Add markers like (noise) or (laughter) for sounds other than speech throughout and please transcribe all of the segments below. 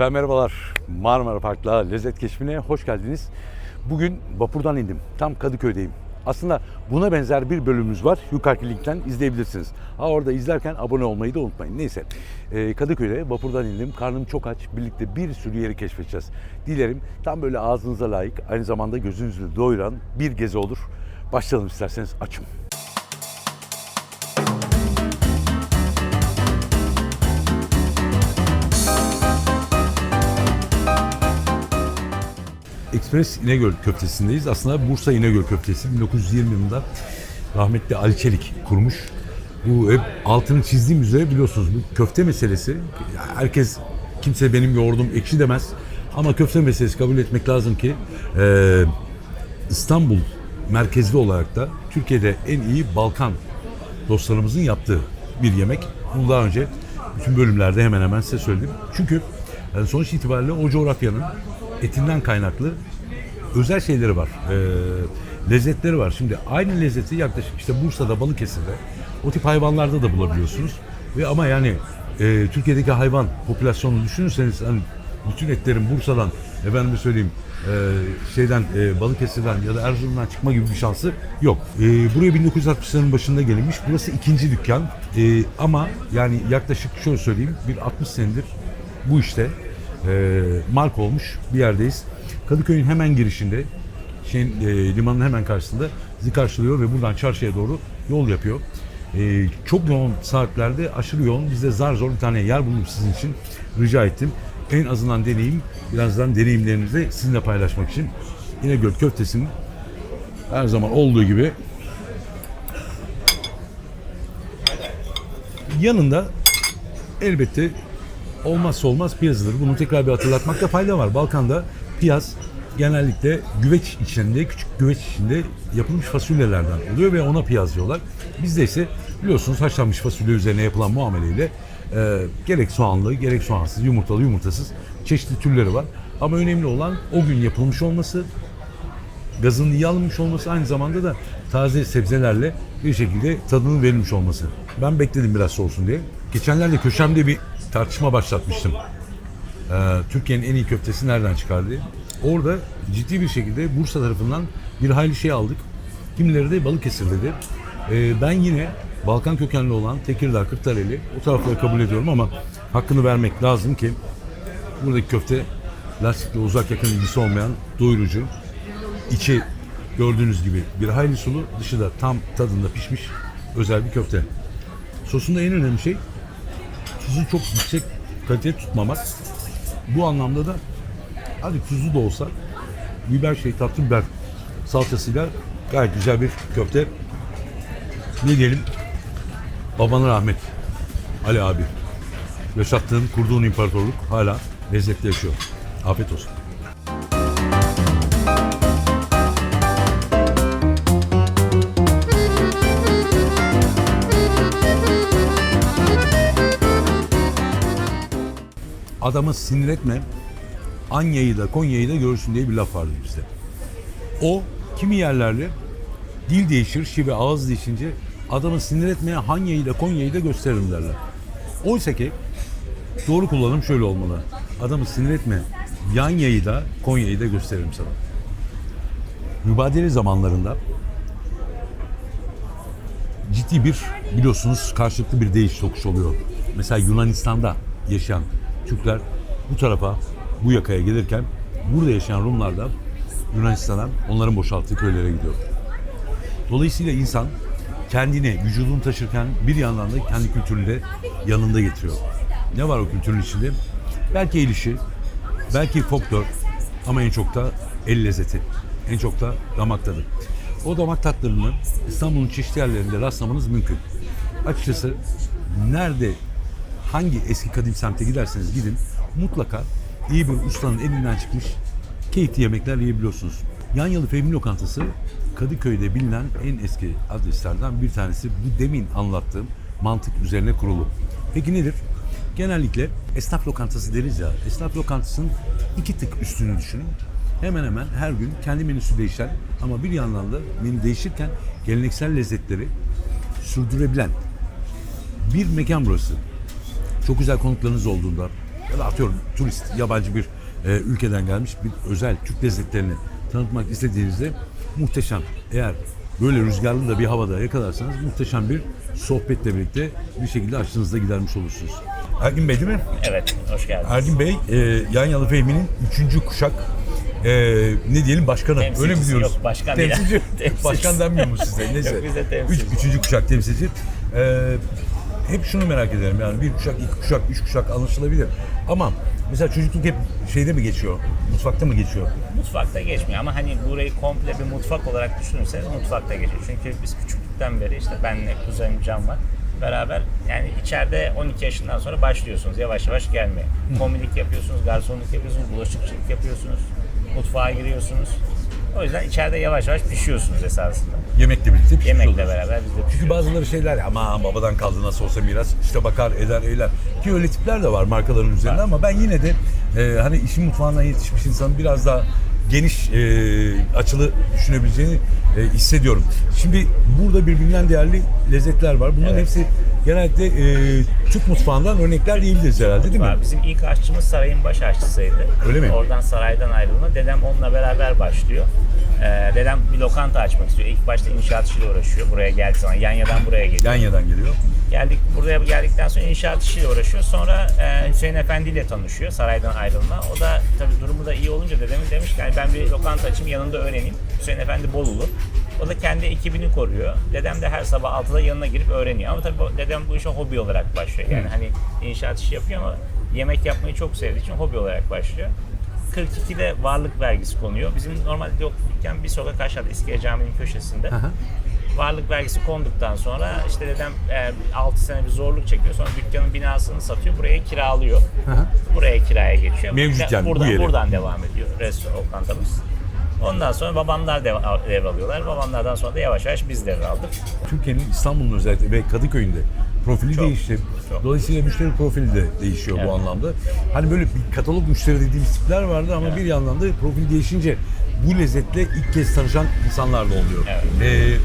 Efendim merhabalar. Marmara Park'la lezzet keşfine hoş geldiniz. Bugün vapurdan indim. Tam Kadıköy'deyim. Aslında buna benzer bir bölümümüz var. Yukarıki linkten izleyebilirsiniz. Ha orada izlerken abone olmayı da unutmayın. Neyse. Ee, Kadıköy'de vapurdan indim. Karnım çok aç. Birlikte bir sürü yeri keşfedeceğiz. Dilerim tam böyle ağzınıza layık, aynı zamanda gözünüzü doyuran bir gezi olur. Başlayalım isterseniz açım. Express İnegöl köftesindeyiz. Aslında Bursa İnegöl köftesi 1920 yılında rahmetli Ali Çelik kurmuş. Bu hep altını çizdiğim üzere biliyorsunuz bu köfte meselesi herkes kimse benim yoğurdum ekşi demez. Ama köfte meselesi kabul etmek lazım ki e, İstanbul merkezli olarak da Türkiye'de en iyi Balkan dostlarımızın yaptığı bir yemek. Bunu daha önce bütün bölümlerde hemen hemen size söyledim. Çünkü yani sonuç itibariyle o coğrafyanın etinden kaynaklı özel şeyleri var. Ee, lezzetleri var. Şimdi aynı lezzeti yaklaşık işte Bursa'da, Balıkesir'de o tip hayvanlarda da bulabiliyorsunuz. Ve ama yani e, Türkiye'deki hayvan popülasyonunu düşünürseniz hani bütün etlerin Bursa'dan efendime söyleyeyim e, şeyden e, Balıkesir'den ya da Erzurum'dan çıkma gibi bir şansı yok. E, buraya 1960'ların başında gelinmiş. Burası ikinci dükkan. E, ama yani yaklaşık şöyle söyleyeyim bir 60 senedir bu işte e, marka olmuş bir yerdeyiz. Kadıköy'ün hemen girişinde şeyin e, limanın hemen karşısında bizi karşılıyor ve buradan çarşıya doğru yol yapıyor. E, çok yoğun saatlerde aşırı yoğun. Biz de zar zor bir tane yer buldum sizin için. Rica ettim. En azından deneyim, birazdan deneyimlerinizi sizinle paylaşmak için İnegöl köftesinin her zaman olduğu gibi yanında elbette olmazsa olmaz piyazıdır. Bunu tekrar bir hatırlatmakta fayda var. Balkan'da piyaz genellikle güveç içinde, küçük güveç içinde yapılmış fasulyelerden oluyor ve ona piyaz diyorlar. Bizde ise biliyorsunuz haşlanmış fasulye üzerine yapılan muameleyle e, gerek soğanlı, gerek soğansız, yumurtalı, yumurtasız çeşitli türleri var. Ama önemli olan o gün yapılmış olması, gazının iyi alınmış olması aynı zamanda da taze sebzelerle bir şekilde tadının verilmiş olması. Ben bekledim biraz soğusun diye. Geçenlerde köşemde bir tartışma başlatmıştım. Ee, Türkiye'nin en iyi köftesi nereden çıkar diye. Orada ciddi bir şekilde Bursa tarafından bir hayli şey aldık. Kimileri de Balıkesir dedi. Ee, ben yine Balkan kökenli olan Tekirdağ, Kırklareli o tarafları kabul ediyorum ama hakkını vermek lazım ki buradaki köfte lastikle uzak yakın ilgisi olmayan doyurucu, içi gördüğünüz gibi bir hayli sulu, dışı da tam tadında pişmiş özel bir köfte. Sosunda en önemli şey tuzu çok yüksek kalite tutmamak. Bu anlamda da hadi tuzlu da olsa biber şey tatlı biber salçasıyla gayet güzel bir köfte. Ne diyelim? Babana rahmet. Ali abi. Yaşattığın, kurduğun imparatorluk hala lezzetli yaşıyor. Afiyet olsun. Adamı sinir etme. Anya'yı da Konya'yı da görürsün diye bir laf vardı bizde. O kimi yerlerde dil değişir, şive ağız değişince adamı sinir etmeye Hanya'yı da Konya'yı da gösteririm derler. Oysa ki doğru kullanım şöyle olmalı. Adamı sinir etme. Yanya'yı da Konya'yı da gösteririm sana. Mübadele zamanlarında ciddi bir biliyorsunuz karşılıklı bir değiş tokuş oluyor. Mesela Yunanistan'da yaşayan Türkler bu tarafa, bu yakaya gelirken burada yaşayan Rumlar da Yunanistan'a onların boşalttığı köylere gidiyor. Dolayısıyla insan kendini, vücudunu taşırken bir yandan da kendi kültürünü de yanında getiriyor. Ne var o kültürün içinde? Belki el işi, belki folklor ama en çok da el lezzeti. En çok da damak tadı. O damak tatlarını İstanbul'un çeşitli yerlerinde rastlamanız mümkün. Açıkçası nerede hangi eski kadim semte giderseniz gidin mutlaka iyi bir ustanın elinden çıkmış keyifli yemekler yiyebiliyorsunuz. Yanyalı Fehmi Lokantası Kadıköy'de bilinen en eski adreslerden bir tanesi. Bu demin anlattığım mantık üzerine kurulu. Peki nedir? Genellikle esnaf lokantası deriz ya. Esnaf lokantasının iki tık üstünü düşünün. Hemen hemen her gün kendi menüsü değişen ama bir yandan da menü değişirken geleneksel lezzetleri sürdürebilen bir mekan burası çok güzel konuklarınız olduğunda, ya da atıyorum turist, yabancı bir e, ülkeden gelmiş bir özel Türk lezzetlerini tanıtmak istediğinizde muhteşem. Eğer böyle rüzgarlı da bir havada yakalarsanız muhteşem bir sohbetle birlikte bir şekilde açlığınızı da gidermiş olursunuz. Ergin Bey değil mi? Evet, hoş geldiniz. Ergin Bey, e, Yan Yalı Fehmi'nin üçüncü kuşak e, ne diyelim başkanı. Temsilcisi, Öyle mi diyoruz? yok, başkan. Temsilci. (laughs) Temsilcisi. başkan denmiyor mu size? Neyse. Yok, bizde temsilci. Üç, üçüncü kuşak temsilci. E, hep şunu merak ederim yani bir kuşak, iki kuşak, üç kuşak anlaşılabilir. Ama mesela çocukluk hep şeyde mi geçiyor? Mutfakta mı geçiyor? Mutfakta geçmiyor ama hani burayı komple bir mutfak olarak düşünürseniz mutfakta geçiyor. Çünkü biz küçüklükten beri işte benle kuzenim Can var. Beraber yani içeride 12 yaşından sonra başlıyorsunuz yavaş yavaş gelmeye. Komilik yapıyorsunuz, garsonluk yapıyorsunuz, bulaşıkçılık yapıyorsunuz, mutfağa giriyorsunuz. O yüzden içeride yavaş yavaş pişiyorsunuz esasında. Yemekle birlikte pişmiş Yemekle oluyor. beraber biz de Çünkü pişiyoruz. bazıları şeyler ya aman babadan kaldı nasıl olsa miras işte bakar eder eyler ki öyle tipler de var markaların üzerinde ama ben yine de e, hani işin mutfağından yetişmiş insanın biraz daha geniş e, açılı düşünebileceğini e, hissediyorum. Şimdi burada birbirinden değerli lezzetler var. Bunların Evet. hepsi genellikle e, Türk mutfağından örnekler diyebiliriz herhalde değil mi? Bizim ilk aşçımız sarayın baş aşçısıydı. Öyle mi? Oradan saraydan ayrılma. Dedem onunla beraber başlıyor. Ee, dedem bir lokanta açmak istiyor. İlk başta inşaat işiyle uğraşıyor. Buraya geldiği zaman Yanya'dan buraya geliyor. Yanya'dan geliyor. Geldik buraya geldikten sonra inşaat işiyle uğraşıyor. Sonra e, Hüseyin Efendi ile tanışıyor saraydan ayrılma. O da tabii durumu da iyi olunca dedemin demiş ki "Yani ben bir lokanta açayım yanında öğreneyim. Hüseyin Efendi Bolulu. O da kendi ekibini koruyor. Dedem de her sabah 6'da yanına girip öğreniyor. Ama tabii bu- dedem bu işe hobi olarak başlıyor. Yani hani inşaat işi yapıyor ama yemek yapmayı çok sevdiği için hobi olarak başlıyor. 42'de varlık vergisi konuyor. Bizim normalde yokken bir sokak aşağıda İskele Camii'nin köşesinde. Aha. Varlık vergisi konduktan sonra işte dedem e, 6 sene bir zorluk çekiyor. Sonra dükkanın binasını satıyor. Buraya kiralıyor. Aha. Buraya kiraya geçiyor. Mevcut yani, bu buradan, yeri. buradan devam ediyor restoran lokantamız. Ondan sonra babamlar dev- devralıyorlar. Babamlardan sonra da yavaş yavaş biz devraldık. Türkiye'nin İstanbul'un özellikle ve Kadıköy'ünde profili Çok, değişti. çok. Dolayısıyla müşteri profili de değişiyor bu Evet. anlamda. Hani böyle bir katalog müşteri dediğimiz tipler vardı ama bir yandan da profil değişince bu lezzetle ilk kez tanışan insanlar da oluyor. Evet.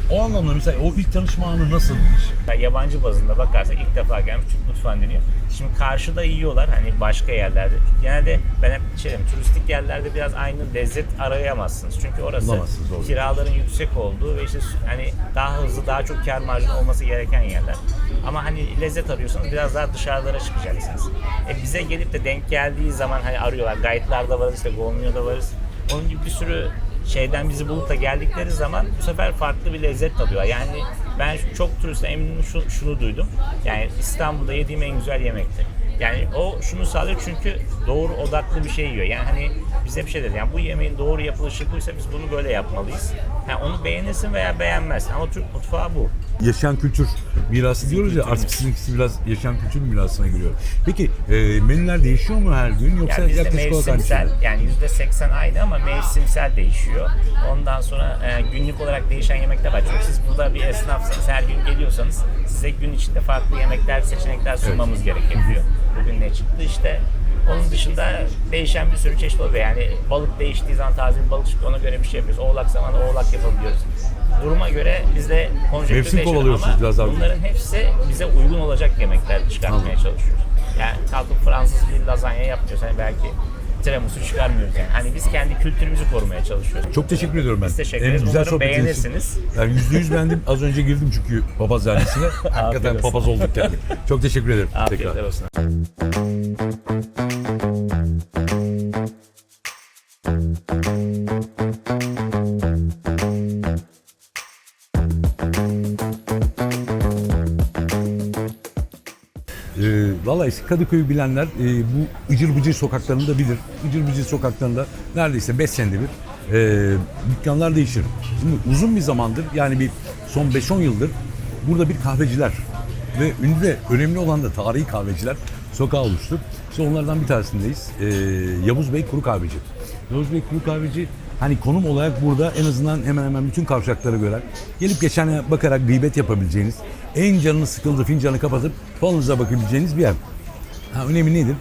Ee, o anlamda mesela o ilk tanışma anı nasılmış? Yani yabancı bazında bakarsak ilk defa gelmiş Türk mutfağın deniyor. Şimdi karşıda yiyorlar hani başka yerlerde. Genelde ben hep şey turistik yerlerde biraz aynı lezzet arayamazsınız. Çünkü orası Bulamazsınız, doğru. kiraların yüksek olduğu ve işte hani daha hızlı daha çok kar marjı olması gereken yerler. Ama hani lezzet arıyorsanız biraz daha dışarılara çıkacaksınız. E bize gelip de denk geldiği zaman hani arıyorlar. Gayetlarda varız işte Golmio'da varız. Onun gibi bir sürü şeyden bizi bulup da geldikleri zaman bu sefer farklı bir lezzet tadıyorlar. Yani ben çok turistten eminim şu, şunu duydum. Yani İstanbul'da yediğim en güzel yemekti. Yani o şunu sağlıyor çünkü doğru odaklı bir şey yiyor. Yani hani bize bir şey dedi. Yani bu yemeğin doğru yapılışı buysa biz bunu böyle yapmalıyız. Yani onu beğenirsin veya beğenmezsin ama Türk mutfağı bu. Yaşayan kültür mirası diyoruz ya artık sizinkisi biraz yaşayan kültür mirasına giriyor. Peki e, menüler değişiyor mu her gün yoksa Yani bizde yaklaşık olarak aynı şey mevsimsel yani yüzde seksen aynı ama mevsimsel değişiyor. Ondan sonra e, günlük olarak değişen yemekler var. Çünkü siz burada bir esnafsanız her gün geliyorsanız size gün içinde farklı yemekler, seçenekler sunmamız gerekiyor. Bugün ne çıktı işte onun dışında değişen bir sürü çeşit oluyor. Yani balık değiştiği zaman taze bir balık çıkıyor ona göre bir şey yapıyoruz. Oğlak zamanı oğlak yapabiliyoruz. Duruma göre biz de konjektür Mevsim değişiyor kovalıyorsunuz ama biraz abi. bunların hepsi bize uygun olacak yemekler çıkartmaya Anladım. çalışıyoruz. Yani kalkıp Fransız bir lazanya yapmıyoruz. Hani belki tiramisu çıkarmıyoruz yani. Hani biz kendi kültürümüzü korumaya çalışıyoruz. Çok teşekkür ediyorum ben. Biz teşekkür ederiz. güzel Umarım beğenirsiniz. Yani yüzde yüz beğendim. Az önce girdim çünkü papazhanesine. (laughs) Hakikaten papaz olduk yani. Çok teşekkür ederim. Afiyetler Tekrar. olsun. Eski Kadıköy'ü bilenler e, bu Icır Bıcır sokaklarında bilir. Icır Bıcır sokaklarında neredeyse 5 senede bir e, dükkanlar değişir. Şimdi uzun bir zamandır yani bir son 5-10 yıldır burada bir kahveciler ve ünlü de önemli olan da tarihi kahveciler sokağı oluştu. İşte onlardan bir tanesindeyiz. Ee, Yavuz Bey Kuru Kahveci. Yavuz Bey Kuru Kahveci hani konum olarak burada en azından hemen hemen bütün kavşakları gören, gelip geçene bakarak gıybet yapabileceğiniz, en canınız sıkıldı fincanı kapatıp falınıza bakabileceğiniz bir yer. Ha, önemi nedir?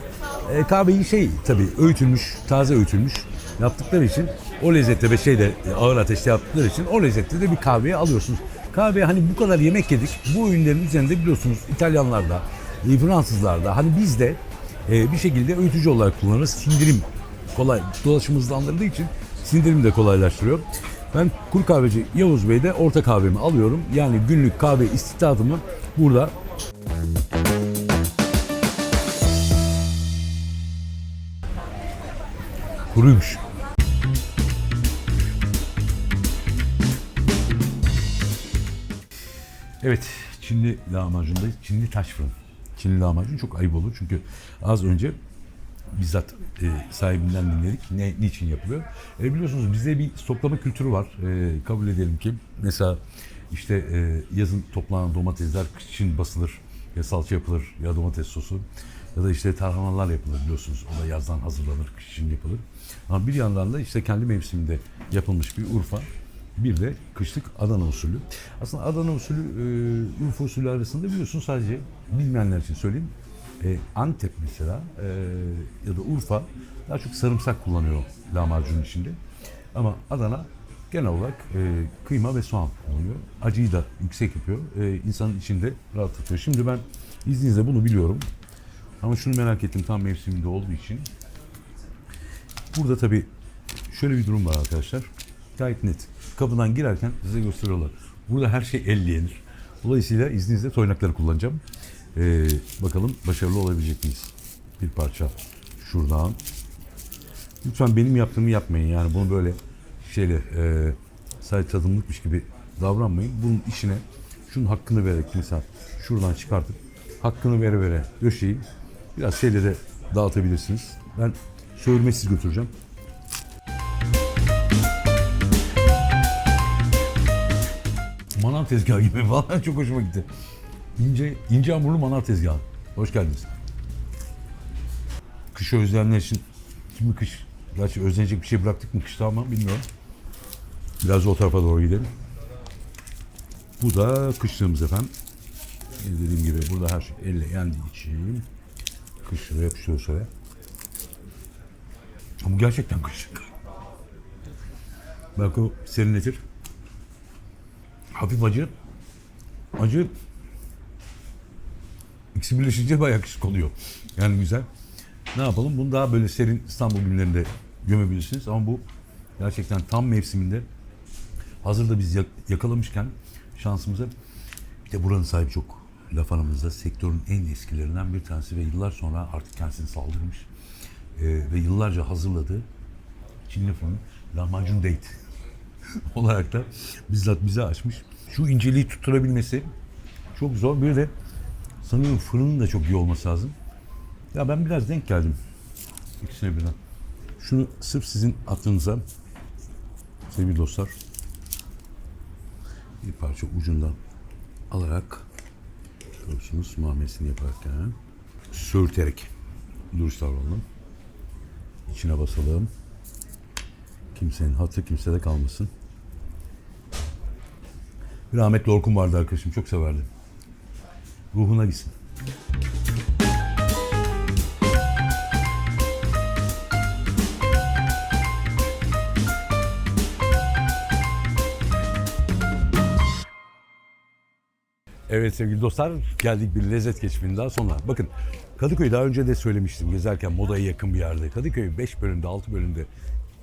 E, kahveyi şey tabii öğütülmüş, taze öğütülmüş yaptıkları için o lezzette ve şeyde e, ağır ateşte yaptıkları için o lezzette de bir kahveyi alıyorsunuz. Kahve hani bu kadar yemek yedik. Bu öğünlerin üzerinde biliyorsunuz İtalyanlarda, e, Fransızlarda hani bizde e, bir şekilde öğütücü olarak kullanırız. Sindirim kolay, dolaşım hızlandırdığı için sindirim de kolaylaştırıyor. Ben kuru kahveci Yavuz Bey'de orta kahvemi alıyorum. Yani günlük kahve istidadımı burada kuruymuş. Evet, Çinli lahmacundayız. Çinli taş fırın. Çinli lahmacun çok ayıp olur çünkü az önce bizzat e, sahibinden dinledik. Ne, niçin yapılıyor? E, biliyorsunuz bizde bir stoklama kültürü var. E, kabul edelim ki mesela işte e, yazın toplanan domatesler kışın basılır. Ya salça yapılır ya domates sosu. Ya da işte tarhanalar yapılır biliyorsunuz. O da yazdan hazırlanır, kış için yapılır. Ama bir yandan da işte kendi mevsiminde yapılmış bir Urfa. Bir de kışlık Adana usulü. Aslında Adana usulü, e, Urfa usulü arasında biliyorsunuz sadece bilmeyenler için söyleyeyim. E, Antep mesela e, ya da Urfa daha çok sarımsak kullanıyor lahmacunun içinde. Ama Adana genel olarak e, kıyma ve soğan kullanıyor. Acıyı da yüksek yapıyor. E, insanın içinde rahatlatıyor. Şimdi ben izninizle bunu biliyorum. Ama şunu merak ettim tam mevsiminde olduğu için. Burada tabii şöyle bir durum var arkadaşlar. Gayet net. Kapıdan girerken size gösteriyorlar. Burada her şey elle yenir. Dolayısıyla izninizle toynakları kullanacağım. Ee, bakalım başarılı olabilecek miyiz? Bir parça şuradan. Lütfen benim yaptığımı yapmayın. Yani bunu böyle şeyle e, sadece tadımlıkmış gibi davranmayın. Bunun işine şunun hakkını vererek mesela şuradan çıkartıp hakkını vere vere döşeyin. Biraz şeyle de dağıtabilirsiniz. Ben söğürmesiz götüreceğim. Manav tezgahı gibi (laughs) falan çok hoşuma gitti. İnce, ince hamurlu manav tezgahı. Hoş geldiniz. Kışı özleyenler için kimi kış? Gerçi özlenecek bir şey bıraktık mı kışta ama bilmiyorum. Biraz o tarafa doğru gidelim. Bu da kışlığımız efendim. Dediğim gibi burada her şey elle yendiği için kışlığı yapışıyor şöyle. Ama gerçekten kışlık. Belki o serinletir. Hafif acı. Acı ikisi birleşince bayağı kışlık oluyor. Yani güzel. Ne yapalım? Bunu daha böyle serin İstanbul günlerinde gömebilirsiniz. Ama bu gerçekten tam mevsiminde hazırda biz yak- yakalamışken şansımıza bir de buranın sahibi çok laf aramızda sektörün en eskilerinden bir tanesi ve yıllar sonra artık kendisini saldırmış. Ee, ve yıllarca hazırladığı Çinli fırın lahmacun date (laughs) olarak da bizzat bize açmış. Şu inceliği tutturabilmesi çok zor. Bir de sanıyorum fırının da çok iyi olması lazım. Ya ben biraz denk geldim ikisine birden. Şunu sırf sizin aklınıza sevgili dostlar bir parça ucundan alarak görüyorsunuz muamelesini yaparken sörterek duruş davranalım. İçine basalım. Kimsenin hatı kimsede kalmasın. Rahmetli Orkun vardı arkadaşım çok severdim. Ruhuna gitsin. Evet sevgili dostlar geldik bir lezzet keşfinin daha sonra. Bakın Kadıköy daha önce de söylemiştim gezerken modaya yakın bir yerde. Kadıköy 5 bölümde 6 bölümde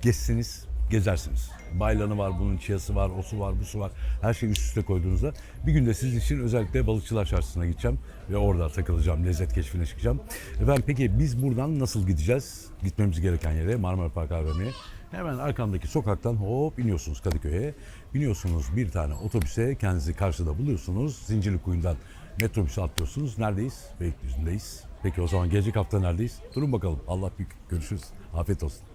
gezseniz gezersiniz. Baylanı var, bunun çiyası var, osu var, busu var. Her şeyi üst üste koyduğunuzda bir günde sizin için özellikle Balıkçılar Çarşısı'na gideceğim ve orada takılacağım, lezzet keşfine çıkacağım. Efendim peki biz buradan nasıl gideceğiz? Gitmemiz gereken yere Marmara Park AVM'ye. Hemen arkamdaki sokaktan hop iniyorsunuz Kadıköy'e. Biniyorsunuz bir tane otobüse, kendinizi karşıda buluyorsunuz. Zincirlikuyu'ndan metrobüse atlıyorsunuz. Neredeyiz? Beylikdüzü'ndeyiz. Peki o zaman gelecek hafta neredeyiz? Durun bakalım. Allah büyük. Görüşürüz. Afiyet olsun.